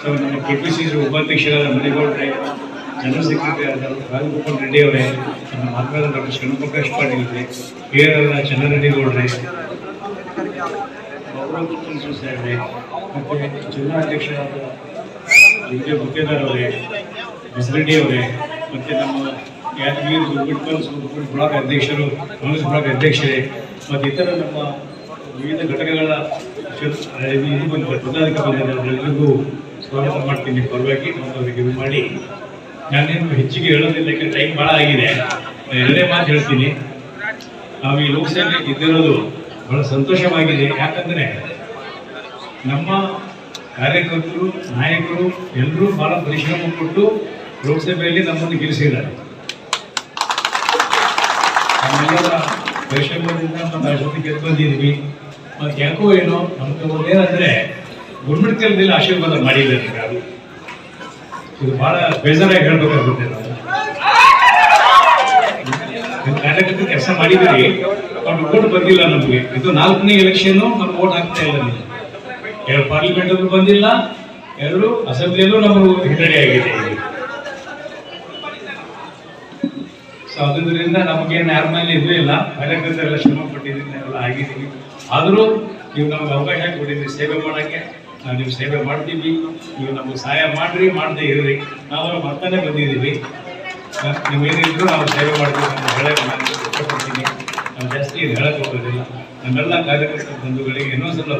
So ನಮ್ಮ K P C ಉಪಾಧ್ಯಕ್ಷರಾದ ಮನೆಗೌಡ್ರೆ general secretary ಆದ ರಾಜಗೋಪಾಲ್ ರೆಡ್ಡಿ ಅವರೇ, ನಮ್ಮ ಮಾತನಾದ ಡಾಕ್ಟರ್ ಶಿವಪ್ರಕಾಶ್ ಪಾಟೀಲ್ ಅವರೇ ಹಿರಿಯರಾದ ಆರ್ ಗೌಡ್ರೆ ಗೌರವ ಸಾಹೇಬ್ರೆ ಮತ್ತು ಜಿಲ್ಲಾಧ್ಯಕ್ಷರಾದ ವಿಜಯ ಗುತ್ತೇದಾರ್ ಅವರೇ ಅವರೇ, ಮತ್ತು ನಮ್ಮ ಯಾದಗಿರಿ ಬ್ಲಾಕ್ ಅಧ್ಯಕ್ಷರು, ಕಾಂಗ್ರೆಸ್ ಬ್ಲಾಕ್ ಅಧ್ಯಕ್ಷರೇ, ಮತ್ತು ಇತರ ನಮ್ಮ ವಿವಿಧ ಘಟಕಗಳ ಬಂದ ಸ್ವಾಗತ ಮಾಡ್ತೀನಿ. ಪರವಾಗಿ ಅವರಿಗೆ ಇದು ಮಾಡಿ. ನಾನೇನು ಹೆಚ್ಚಿಗೆ ಹೇಳೋದಿಲ್ಲ ಯಾಕೆ ಟೈಮ್ ಭಾಳ ಆಗಿದೆ. ಎರಡೇ ಮಾತು ಹೇಳ್ತೀನಿ. ನಾವು ಈ ಲೋಕಸಭೆ ಇದ್ದಿರೋದು ಬಹಳ ಸಂತೋಷವಾಗಿದೆ. ಯಾಕಂದರೆ ನಮ್ಮ ಕಾರ್ಯಕರ್ತರು, ನಾಯಕರು ಎಲ್ಲರೂ ಬಹಳ ಪರಿಶ್ರಮ ಕೊಟ್ಟು ಲೋಕಸಭೆಯಲ್ಲಿ ನಮ್ಮನ್ನು ಗೆಲ್ಲಿಸಿದ್ದಾರೆ. ನಮ್ಮೆಲ್ಲರ ಪರಿಶ್ರಮದಿಂದ ನಮ್ಮ ಗೆದ್ದು ಬಂದಿದ್ವಿ ಮತ್ತು ಯಾಕೋ ಏನೋ ನಮ್ಗೆ ಒಂದೇನಂದ್ರೆ ಗುರುಮಿಡ್ಕಲ್ದಲ್ಲಿ ಆಶೀರ್ವಾದ ಮಾಡಿಲ್ಲ ಇದು ಬಹಳ ಬೇಜಾರಾಗಿ ಹೇಳ್ಬೇಕಾಗುತ್ತೆ ಕಾರ್ಯಕರ್ತರು ಕೆಲಸ ಮಾಡಿದಿರಿ ಅವ್ರು ಓಟ್ ಬಂದಿಲ್ಲ ನಮಗೆ. ಇದು ನಾಲ್ಕನೇ ಎಲೆಕ್ಷನ್ ನಮ್ಗೆ ಓಟ್ ಹಾಕ್ತಾ ಇಲ್ಲ ನೀವು ಎರಡು ಪಾರ್ಲಿಮೆಂಟ್ ಅಲ್ಲೂ ಬಂದಿಲ್ಲ, ಎರಡು ಅಸೆಂಬ್ಲಿಯಲ್ಲೂ ನಮಗೆ ಹಿನ್ನಡೆ ಆಗಿದೆ. ಸೊ ಅದರಿಂದ ನಮಗೇನು ಯಾರ ಮೇಲೆ ಇದು ಇಲ್ಲ. ಕಾರ್ಯಕರ್ತರೆಲ್ಲ ಶ್ರಮ ಪಟ್ಟಿದ್ದೀನಿ ಎಲ್ಲ ಆಗಿದ್ದೀವಿ ಆದರೂ ನೀವು ನಮ್ಗೆ ಅವಕಾಶ ಕೊಟ್ಟಿದ್ದೀವಿ ಸೇವೆ ಮಾಡೋಕ್ಕೆ. ನಾವು ನೀವು ಸೇವೆ ಮಾಡ್ತೀವಿ, ನೀವು ನಮಗೆ ಸಹಾಯ ಮಾಡ್ರಿ, ಮಾಡದೇ ಇರ್ರಿ. ನಾವು ಬರ್ತಾನೆ ಬಂದಿದ್ದೀವಿ. ನೀವು ಏನಿದ್ರು ನಾವು ಸೇವೆ ಮಾಡ್ತೀವಿ ಅಂತ ಹೇಳಕ್ಕೆ ನಾನು ಇಷ್ಟಪಡ್ತೀನಿ. ನಾವು ಜಾಸ್ತಿ ಇದು ಹೇಳಕ್ಕೆ ಹೋಗೋದಿಲ್ಲ. ನಮ್ಮೆಲ್ಲ ಕಾರ್ಯಕರ್ತರ ಬಂಧುಗಳಿಗೆ ಇನ್ನೊಂದ್ಸಲ